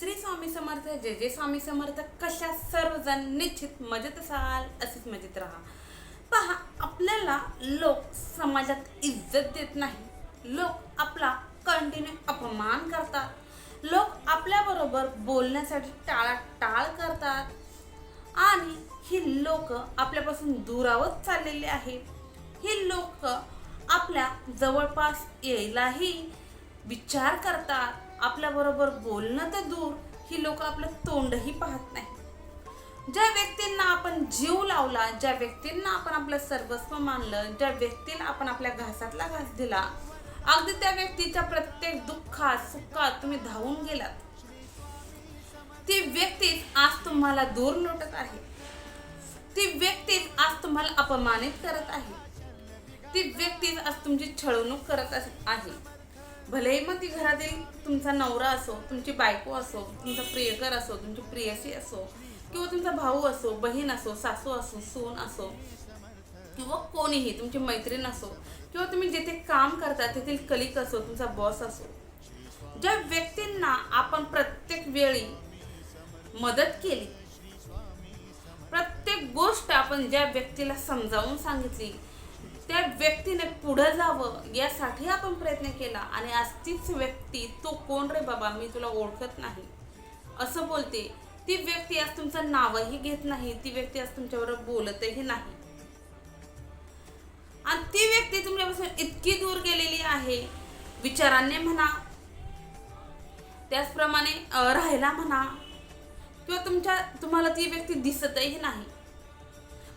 श्री स्वामी समर्थ जय जय स्वामी समर्थ. कशा सर्वजण निश्चित मजेत असाल? असेच मजेत राहा. पहा आपल्याला लोक समाजात इज्जत देत नाही. लोक आपला कंटिन्यू अपमान करतात. लोक आपल्याबरोबर बोलण्यासाठी टाळाटाळ करतात. आणि ही लोक आपल्यापासून दुरावत चाललेली आहेत. ही लोक आपल्या जवळपास यायलाही विचार करतात. आपल्याबरोबर बोलणं तर दूर ही लोक आपलं तोंडही पाहत नाही ज्या व्यक्तींना आपण जीव लावला ज्या व्यक्तींना आपण आपलं सर्वस्व मानलं ज्या व्यक्तीला आपण आपल्या घासातला घास दिला अगदी त्या व्यक्तीच्या प्रत्येक दुःखात सुखात तुम्ही धावून गेलात. ती व्यक्ती आज तुम्हाला दूर लोटत आहे. ती व्यक्ती आज तुम्हाला अपमानित करत आहे. ती व्यक्ती आज तुमची छळवणूक करत आहे. भलेही मग ती घरातील तुमचा नवरा असो तुमची बायको असो तुमचा प्रियकर असो तुमची प्रियसी असो किंवा तुमचा भाऊ असो बहीण असो सासू असो सून असो किंवा कोणीही तुमची मैत्रीण असो किंवा तुम्ही जिथे काम करता तेथील कलिक असो तुमचा बॉस असो ज्या व्यक्तींना आपण प्रत्येक वेळी मदत केली प्रत्येक गोष्ट आपण ज्या व्यक्तीला समजावून सांगितली त्या व्यक्तीने पुढं जावं यासाठी आपण प्रयत्न केला. आणि आज तीच व्यक्ती तो कोण रे बाबा? मी तुला ओळखत नाही. असं बोलते. ती व्यक्ती आज तुमचं नावही घेत नाही. ती व्यक्ती आज तुमच्याबरोबर बोलतही नाही. आणि ती व्यक्ती तुमच्यापासून इतकी दूर गेलेली आहे. विचारांनी म्हणा त्याचप्रमाणे राहायला म्हणा किंवा तुमच्या तुम्हाला ती व्यक्ती दिसतही नाही.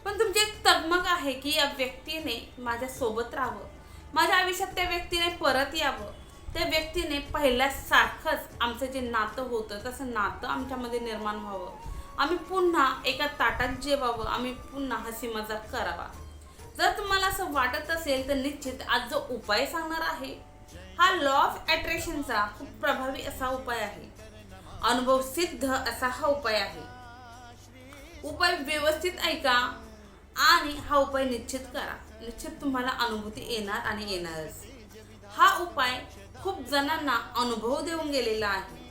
पण तुमची एक तगमग आहे की या व्यक्तीने माझ्या सोबत राहावं. माझ्या आयुष्यात त्या व्यक्तीने परत यावं. त्या व्यक्तीने पहिल्यासारखंच आमचं जे नातं होतं तसं नातं आमच्यामध्ये निर्माण व्हावं. आम्ही पुन्हा एका ताटात जेवावं आम्ही पुन्हा हसी मजाक करावा. जर तुम्हाला असं वाटत असेल तर निश्चित आज जो उपाय सांगणार आहे हा लॉ ऑफ अट्रॅक्शनचा खूप प्रभावी असा उपाय आहे. अनुभव सिद्ध असा हा उपाय आहे. उपाय व्यवस्थित ऐका आणि हा उपाय निश्चित करा. निश्चित तुम्हाला अनुभूती येणार आणि येणारच. हा उपाय खूप जणांना अनुभव देऊन गेलेला आहे.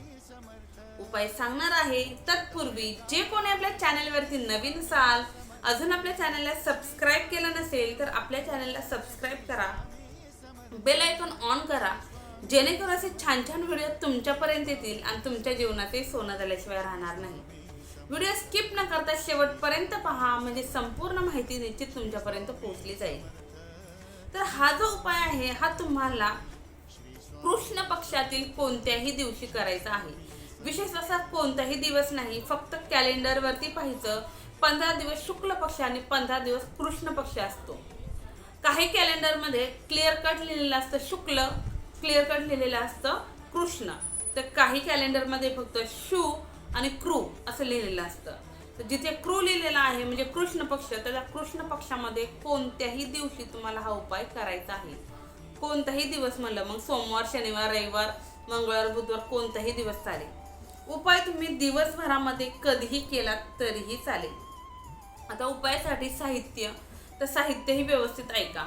उपाय सांगणार आहे तत्पूर्वी जे कोणी आपल्या चॅनलवरती नवीन असाल अजून आपल्या चॅनलला सबस्क्राईब केलं नसेल तर आपल्या चॅनलला सबस्क्राईब करा. बेल आयकॉन ऑन करा. जेणेकरून असे छान छान व्हिडिओ तुमच्यापर्यंत येतील आणि तुमच्या जीवनातही सोनं झाल्याशिवाय राहणार नाही. व्हिडिओ स्किप न करता शेवटपर्यंत पहा म्हणजे संपूर्ण माहिती निश्चित तुमच्यापर्यंत पोहोचली जाईल. तर हा जो उपाय आहे हा तुम्हाला कृष्ण पक्षातील कोणत्याही दिवशी करायचा आहे. विशेष असा कोणताही दिवस नाही फक्त कॅलेंडरवरती पाहायचं पंधरा दिवस शुक्ल पक्ष आणि पंधरा दिवस कृष्ण पक्ष असतो. काही कॅलेंडरमध्ये क्लिअर कट लिहिलेलं असतं शुक्ल क्लिअर कट लिहिलेलं असतं कृष्ण. तर काही कॅलेंडरमध्ये फक्त शू आणि क्रू असं लिहिलेलं असतं. तर जिथे क्रू लिहिलेला आहे म्हणजे कृष्ण पक्ष तर त्या कृष्ण पक्षामध्ये कोणत्याही दिवशी तुम्हाला हा उपाय करायचा आहे. कोणताही दिवस म्हणलं मग सोमवार शनिवार रविवार मंगळवार बुधवार कोणताही दिवस चालेल. उपाय तुम्ही दिवसभरामध्ये कधीही केला तरीही चालेल. आता उपायासाठी साहित्य तर साहित्यही व्यवस्थित ऐका.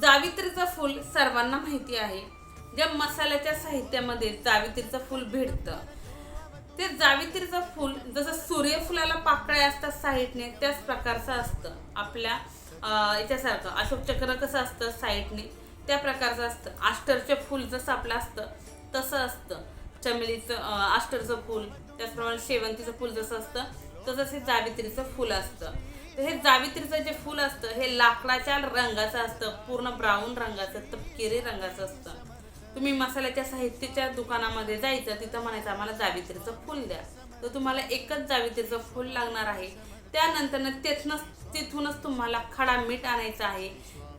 जावित्रीचं फूल सर्वांना माहिती आहे. ज्या मसाल्याच्या साहित्यामध्ये जावित्रीचं फूल भेटतं ते जावित्रीचं फूल जसं सूर्यफुलाला पाकळ्या असतात साईडने त्याच प्रकारचं असतं आपल्या याच्यासारखं. अशोक चक्र कसं असतं साईडने त्या प्रकारचं असतं. आष्टरचं फूल जसं आपलं असतं तसं असतं. चमेलीचं आष्टरचं फूल त्याचप्रमाणे शेवंतीचं फूल जसं असतं तसंच हे जावित्रीचं फूल असतं. तर हे जावित्रीचं जे फूल असतं हे लाकडाच्या रंगाचं असतं पूर्ण ब्राऊन रंगाचं तपकिरी रंगाचं असतं. तुम्ही मसाल्याच्या साहित्याच्या दुकानामध्ये जायचं तिथं म्हणायचं आम्हाला जावित्रीचं फूल द्या. तर तुम्हाला एकच जावित्रीचं फूल लागणार आहे. त्यानंतर तिथनंच तिथूनच तुम्हाला खडा मीठ आणायचं आहे.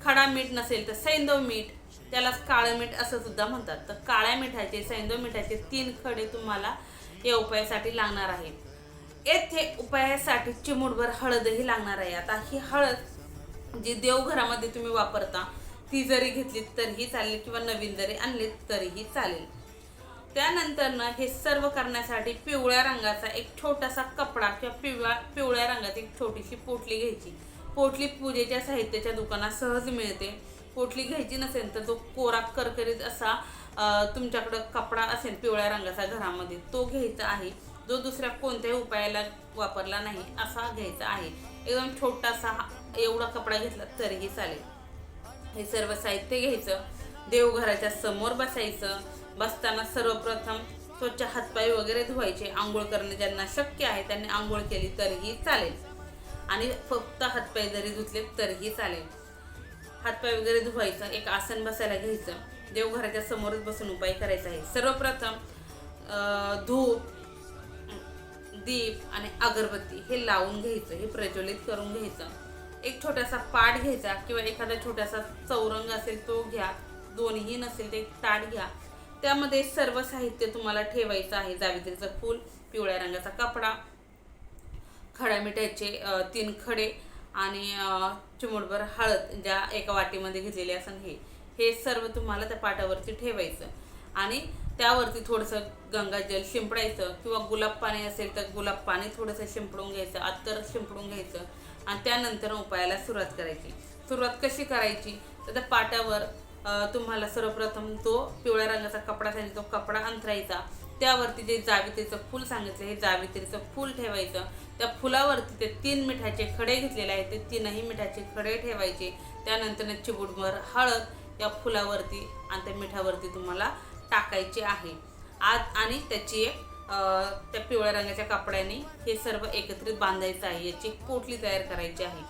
खडा मीठ नसेल तर सैंदव मीठ त्यालाच काळं मीठ असं सुद्धा म्हणतात. तर काळ्या मिठाचे सैंदव मिठाचे तीन खडे तुम्हाला या उपायासाठी लागणार आहे. येथे उपायासाठी चिमूटभर हळदही लागणार आहे. आता ही हळद जी देवघरामध्ये तुम्ही वापरता ती जरी घेतली तरीही चालेल किंवा नवीन जरी आणली तरीही चालेल. त्यानंतरनं हे सर्व करण्यासाठी पिवळ्या रंगाचा एक छोटासा कपडा किंवा पिवळ्या पिवळ्या रंगाची एक छोटीशी पोटली घ्यायची. पोटली पूजेच्या साहित्याच्या दुकानात सहज मिळते. पोटली घ्यायची नसेल तर जो कोरा करकरीत असा तुमच्याकडं कपडा असेल पिवळ्या रंगाचा घरामध्ये तो घ्यायचा आहे. जो दुसऱ्या कोणत्याही उपायाला वापरला नाही असा घ्यायचा आहे. एकदम छोटासा एवढा कपडा घेतला तरीही चालेल. हे सर्व साहित्य घ्यायचं. देवघराच्या समोर बसायचं. बसताना सर्वप्रथम स्वच्छ हातपाय वगैरे धुवायचे. आंघोळ करणे ज्यांना शक्य आहे त्यांनी आंघोळ केली तरीही चालेल. आणि फक्त हातपाय जरी धुतले तरीही चालेल. हातपाय वगैरे धुवायचं एक आसन बसायला घ्यायचं. देवघराच्या समोरच बसून उपाय करायचा आहे. सर्वप्रथम धूप दीप आणि अगरबत्ती हे लावून घ्यायचं. हे प्रज्वलित करून घ्यायचं. एक छोटासा पाट घ्यायचा किंवा एखादा छोटासा चौरंग असेल तो घ्या. दोन्ही नसेल ते एक ताट घ्या. त्यामध्ये सर्व साहित्य तुम्हाला ठेवायचं आहे. जावित्रीचं फूल पिवळ्या रंगाचा कपडा खड्या मिठाचे तीन खडे आणि अ, चिमूटभर हळद ज्या एका वाटीमध्ये घेतलेली असं हे. हे सर्व तुम्हाला त्या पाटावरती ठेवायचं. आणि त्यावरती थोडंसं गंगाजल शिंपडायचं किंवा गुलाब पाणी असेल तर गुलाब पाणी थोडंसं शिंपडून घ्यायचं अत्तर शिंपडून घ्यायचं. आणि त्यानंतर उपायाला सुरुवात करायची. सुरुवात कशी करायची? तर त्या पाट्यावर तुम्हाला सर्वप्रथम तो पिवळ्या रंगाचा कपडा सांगितला तो कपडा अंथरायचा. त्यावरती जे जावित्रीचं फूल सांगितलं हे जावित्रीचं फूल ठेवायचं. त्या फुलावरती ते तीन मिठाचे खडे घेतलेले आहेत ते तीनही मिठाचे खडे ठेवायचे. त्यानंतर चिबुडभर हळद या फुलावरती आणि त्या मिठावरती तुम्हाला टाकायचे आहे. आत आणि त्याची एक त्या पिवळ्या रंगाच्या कपड्याने हे सर्व एकत्रित बांधायचं आहे. याची पोटली तयार करायची आहे.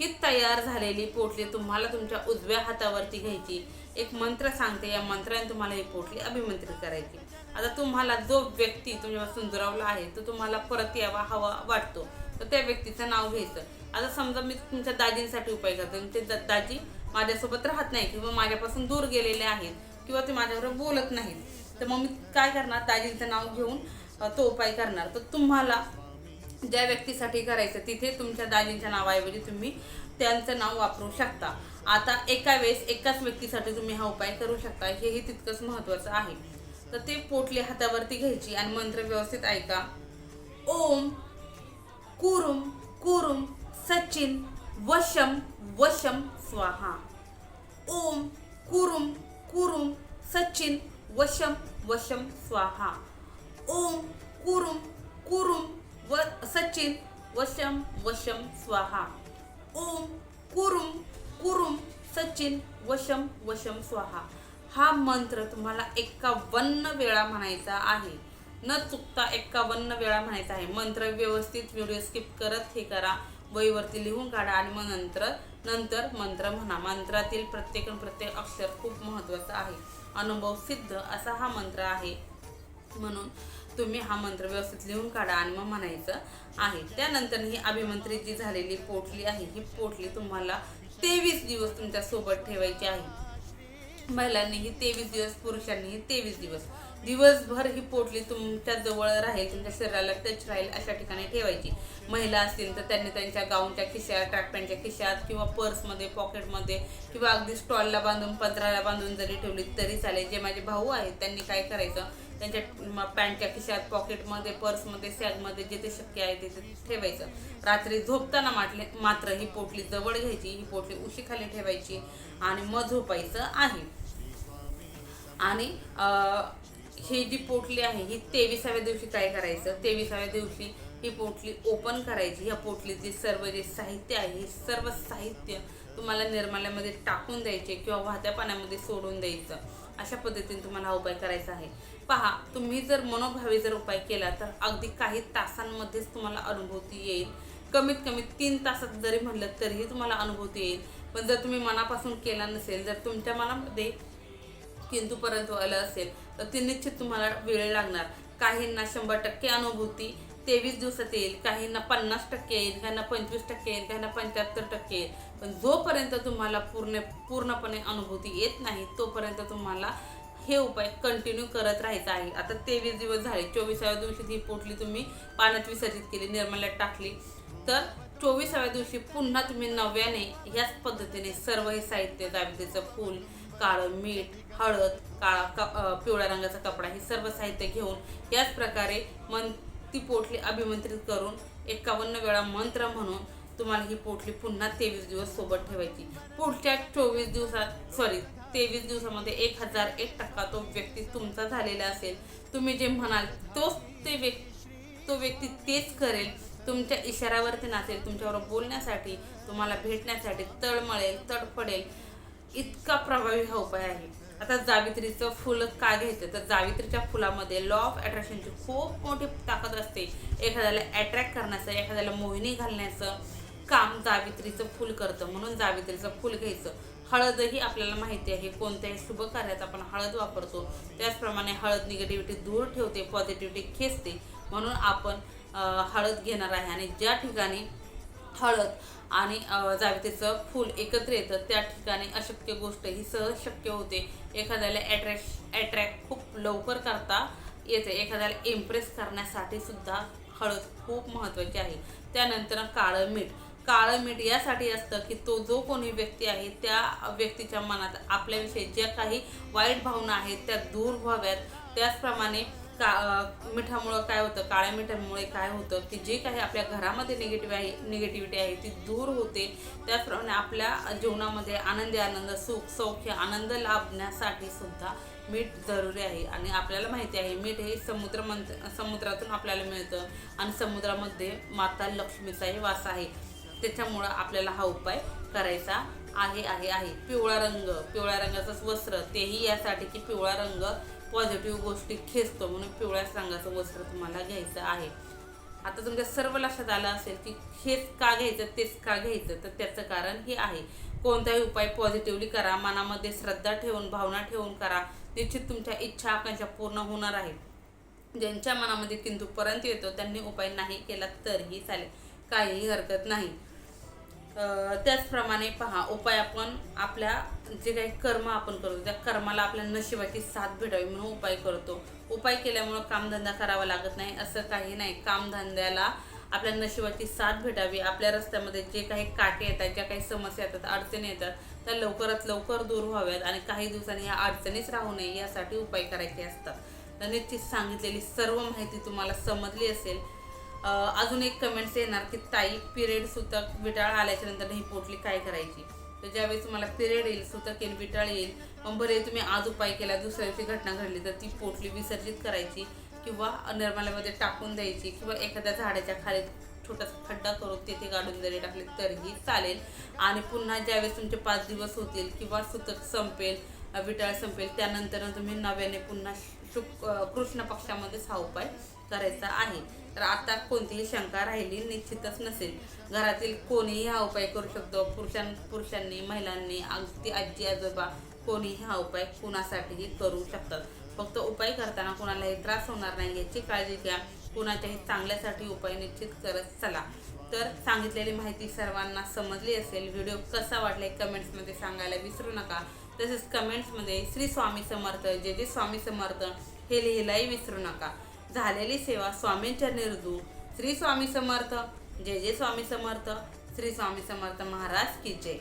ही तयार झालेली पोटली तुम्हाला तुमच्या उजव्या हातावरती घ्यायची. एक मंत्र सांगते. या मंत्राने तुम्हाला ही पोटली अभिमंत्रित करायची. आता तुम्हाला जो व्यक्ती तुमच्यापासून दुरावला आहे तो तुम्हाला परत यावा हवा वाटतो. तर त्या व्यक्तीचं नाव घ्यायचं. आता समजा मी तुमच्या दाजींसाठी उपाय करते. ते दाजी माझ्यासोबत राहत नाही किंवा माझ्यापासून दूर गेलेले आहेत किंवा ते माझ्याबरोबर बोलत नाहीत. तर मग मी काय करणार दाजींचं नाव घेऊन तो उपाय करणार. तर तुम्हाला ज्या व्यक्तीसाठी करायचं तिथे तुमच्या दाजींच्या नावाऐवजी तुम्ही त्यांचं नाव वापरू शकता. आता एका वेळेस एकाच व्यक्तीसाठी तुम्ही हा उपाय करू शकता हेही तितकंच महत्त्वाचं आहे. तर ते पोटली हातावरती घ्यायची आणि मंत्र व्यवस्थित ऐका. ओम कुरुम कुरुम सचिन वशम वशम स्वाहा. ओम कुरुम कुरुम सचिन वशम वशम स्वाहा. ओम कुरुम कुरुम व सचिन वशम वशम स्वाहा. ओम कुरुम कुरुम सचिन वशम वशम स्वाहा. हा मंत्र तुम्हाला एक्कावन्न वेळा म्हणायचा आहे. न चुकता एक्कावन्न वेळा म्हणायचा आहे. मंत्र व्यवस्थित व्हिडिओ स्किप करत हे करा. वहीवरती लिहून काढा आणि मग नंतर नंतर मंत्र म्हणा. मंत्रातील प्रत्येक प्रत्येक अक्षर खूप महत्त्वाचं आहे. अनुभव सिद्ध असा हा मंत्र आहे. म्हणून तुम्ही हा मंत्र व्यवस्थित लिहून काढा आणि मग म्हणायचं आहे. त्यानंतर ही अभिमंत्रित जी झालेली पोटली आहे ही पोटली तुम्हाला तेवीस दिवस तुमच्यासोबत ठेवायची आहे. महिलांनीही तेवीस दिवस पुरुषांनीही तेवीस दिवस. दिवसभर ही पोटली तुमच्या जवळ राहील तुमच्या शरीराला टच राहील अशा ठिकाणी ठेवायची. महिला असतील तर त्यांनी त्यांच्या गाऊनच्या खिशात ट्रॅक पॅन्टच्या खिशात किंवा पर्समध्ये पॉकेटमध्ये किंवा अगदी स्टॉलला बांधून पत्राला बांधून जरी ठेवली तरी चालेल. जे माझे भाऊ आहेत त्यांनी काय करायचं? त्यांच्या पॅन्टच्या खिशात पॉकेटमध्ये पर्समध्ये सॅगमध्ये जिथे शक्य आहे तिथे ठेवायचं. रात्री झोपताना माटले मात्र ही पोटली जवळ घ्यायची ही पोटली उशीखाली ठेवायची आणि मग झोपायचं आहे. आणि ही जी पोटली आहे ही तेविसाव्या दिवशी काय करायचं? तेविसाव्या दिवशी ही पोटली ओपन करायची. ह्या पोटलीचे सर्व जे साहित्य आहे हे सर्व साहित्य तुम्हाला निर्माल्यामध्ये टाकून द्यायचे किंवा वाहत्या पाण्यामध्ये सोडून द्यायचं. अशा पद्धतीने तुम्हाला हा उपाय करायचा आहे. पहा तुम्ही जर मनोभावी जर उपाय केला तर अगदी काही तासांमध्येच तुम्हाला अनुभूती येईल. कमीत कमी तीन तासात जरी म्हणलं तरीही तुम्हाला अनुभूती येईल. पण जर तुम्ही मनापासून केला नसेल जर तुमच्या मनामध्ये किंतु परंतु आलं असेल तर ते निश्चित तुम्हाला वेळ लागणार. काहींना शंभर टक्के अनुभूती तेवीस दिवसात येईल काहींना पन्नास टक्के येईल काहींना पंचवीस टक्के येईल काहींना पंच्याहत्तर टक्के येईल. पण जोपर्यंत तुम्हाला पूर्ण पूर्णपणे अनुभूती येत नाही तोपर्यंत तुम्हाला हे उपाय कंटिन्यू करत राहायचं आहे. आता तेवीस दिवस झाले चोवीसाव्या दिवशी ही पोटली तुम्ही पाण्यात विसर्जित केली निर्मल्यात टाकली. तर चोवीसाव्या दिवशी पुन्हा तुम्ही नव्याने ह्याच पद्धतीने सर्व हे साहित्य दाविदेचं फूल काळं मीठ हळद काळा क पिवळ्या रंगाचा कपडा हे सर्व साहित्य घेऊन याच प्रकारे मन ती पोटली अभिमंत्रित करून एकावन्न वेळा मंत्र म्हणून तुम्हाला ही पोटली पुन्हा तेवीस दिवस सोबत ठेवायची. पुढच्या चोवीस दिवसात सॉरी तेवीस दिवसामध्ये एक हजार एक टक्का तो व्यक्ती तुमचा झालेला असेल. तुम्ही जे म्हणाल तोच ते व्यक्ती तो व्यक्ती तेच करेल. तुमच्या इशाऱ्यावरती नाचेल तुमच्याबरोबर बोलण्यासाठी तुम्हाला भेटण्यासाठी तळमळेल तडफडेल इतका प्रभावी हा उपाय आहे. आता जावित्रीचं फुल का घ्यायचं तर जावित्रीच्या फुलामध्ये लॉ ऑफ अट्रॅक्शनची खूप मोठी ताकद असते. एखाद्याला अट्रॅक्ट करण्याचं एखाद्याला मोहिनी घालण्याचं काम जावित्रीचं फुल करतं. म्हणून जावित्रीचं फुल घ्यायचं. हळदही आपल्याला माहिती आहे कोणत्याही शुभ कार्यात आपण हळद वापरतो. त्याचप्रमाणे हळद निगेटिव्हिटी दूर ठेवते पॉझिटिव्हिटी खेचते. म्हणून आपण हळद घेणार आहे. आणि ज्या ठिकाणी हळद आणि अ, जावित्रीचं फूल एकत्र येतं. त्या ठिकाणी अशक्य गोष्ट ही सहज शक्य होते. एखाद्याला ॲट्रॅक्ट ॲट्रॅक्ट खूप लवकर करता येते. एखाद्याला इम्प्रेस करण्यासाठी सुद्धा हळद खूप महत्त्वाची आहे. त्यानंतर काळं मीठ. काळं मीठ यासाठी असतं की तो जो कोणी व्यक्ती आहे त्या व्यक्तीच्या मनात आपल्याविषयी ज्या काही वाईट भावना आहेत त्या दूर व्हाव्यात. त्याचप्रमाणे का मिठामुळं काय होतं काळ्या मिठामुळे काय होतं की जे काही आपल्या घरामध्ये निगेटिव्ह आहे निगेटिव्हिटी आहे ती दूर होते. त्याचप्रमाणे आपल्या जीवनामध्ये आनंदी आनंद सुख सौख्य आनंद लाभण्यासाठी सुद्धा मीठ जरुरी आहे. आणि आपल्याला माहिती आहे मीठ हे समुद्र समुद्रातून आपल्याला मिळतं. आणि समुद्रामध्ये माता लक्ष्मीचाही वास आहे. त्याच्यामुळं आपल्याला हा उपाय करायचा आहे आहे आहे. पिवळा रंग पिवळ्या रंगाचं वस्त्र तेही यासाठी की पिवळा रंग पॉझिटिव्ह गोष्टी खेचतो म्हणून पिवळ्या रंगाचं वस्त्र तुम्हाला घ्यायचं आहे. आता तुमच्या सर्व लक्षात आलं असेल की हेच का घ्यायचं तेच का घ्यायचं? तर त्याचं कारण हे आहे. कोणताही उपाय पॉझिटिव्हली करा. मनामध्ये श्रद्धा ठेवून भावना ठेवून करा. निश्चित तुमच्या इच्छा आकांक्षा पूर्ण होणार आहे. ज्यांच्या मनामध्ये किंतू परंतु येतो त्यांनी उपाय नाही केला तरीही चालेल. काहीही हरकत नाही. त्याचप्रमाणे पहा उपाय आपण आपल्या जे काही कर्म आपण करतो त्या कर्माला आपल्या नशिबाची साथ भेटावी म्हणून उपाय करतो. उपाय केल्यामुळं कामधंदा करावा लागत नाही असं काही नाही. कामधंद्याला आपल्या नशिबाची साथ भेटावी. आपल्या रस्त्यामध्ये जे काही काटे येतात ज्या काही समस्या येतात अडचणी येतात त्या लवकरात लवकर दूर व्हाव्यात आणि काही दिवसांनी ह्या अडचणीच राहू नये यासाठी उपाय करायचे असतात. निश्चित सांगितलेली सर्व माहिती तुम्हाला समजली असेल अजून एक कमेंट्स येणार की ताई पिरियड सुतक विटाळ आल्याच्यानंतर ही पोटली काय करायची? तर ज्यावेळेस तुम्हाला पिरियड येईल सुतक येईल विटाळ येईल मग बरे तुम्ही आज उपाय केला दुसऱ्या दिवशी घटना घडली तर ती पोटली विसर्जित करायची किंवा निर्माल्यामध्ये टाकून द्यायची किंवा एखाद्या झाडाच्या खाली छोटासा खड्डा करून तिथे काढून जरी टाकले तरीही चालेल. आणि पुन्हा ज्यावेळेस तुमचे पाच दिवस होतील किंवा सुतक संपेल विटाळ संपेल. त्यानंतर तुम्ही नव्याने पुन्हा शुक कृष्ण पक्षामध्येच हा उपाय करायचा आहे. तर आता कोणतीही शंका राहिली निश्चितच नसेल. घरातील कोणीही हा उपाय करू शकतो. पुरुषां पुरुषांनी महिलांनी अगदी आजी आजोबा कोणीही हा उपाय कुणासाठीही करू शकतात. फक्त उपाय करताना कोणालाही त्रास होणार नाही याची काळजी घ्या. कुणाच्याही चांगल्यासाठी उपाय निश्चित करत चला. तर सांगितलेली माहिती सर्वांना समजली असेल. व्हिडिओ कसा वाटला कमेंट्समध्ये सांगायला विसरू नका. तसेच कमेंट्समध्ये श्री स्वामी समर्थ जे जे स्वामी समर्थ हे लिहिलाही विसरू नका. झालेली सेवा स्वामींच्या निर्दू. श्री स्वामी समर्थ जय जय स्वामी समर्थ श्री स्वामी समर्थ महाराज की जय.